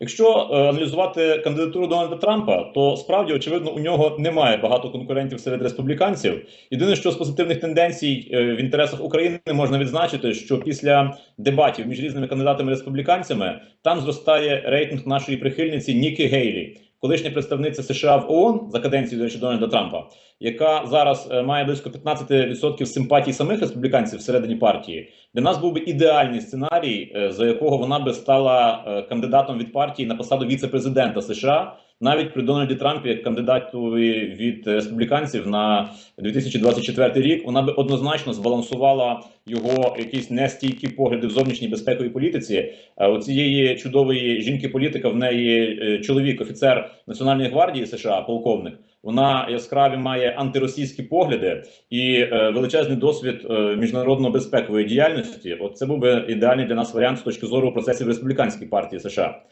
Якщо е, аналізувати кандидатуру Дональда Трампа, то справді очевидно у нього немає багато конкурентів серед республіканців. Єдине, що з позитивних тенденцій е, в інтересах України можна відзначити, що після дебатів між різними кандидатами республіканцями там зростає рейтинг нашої прихильниці Нікі Гейлі, колишня представниця США в ООН за каденцію речі, Дональда Трампа, яка зараз е, має близько 15% симпатій самих республіканців всередині партії. Для нас був би ідеальний сценарій, е, за якого вона би стала е, кандидатом від партії на посаду віце-президента США, навіть при Дональді Трампі, як кандидатові від е, республіканців на 2024 рік, вона би однозначно збалансувала його якісь нестійкі погляди в зовнішній безпековій політиці. Е, У цієї чудової жінки-політика в неї е, чоловік, офіцер Національної гвардії США, полковник. Вона яскраві має антиросійські погляди і е, величезний досвід е, міжнародно-безпекової діяльності. От це був би ідеальний для нас варіант з точки зору процесів республіканської партії США.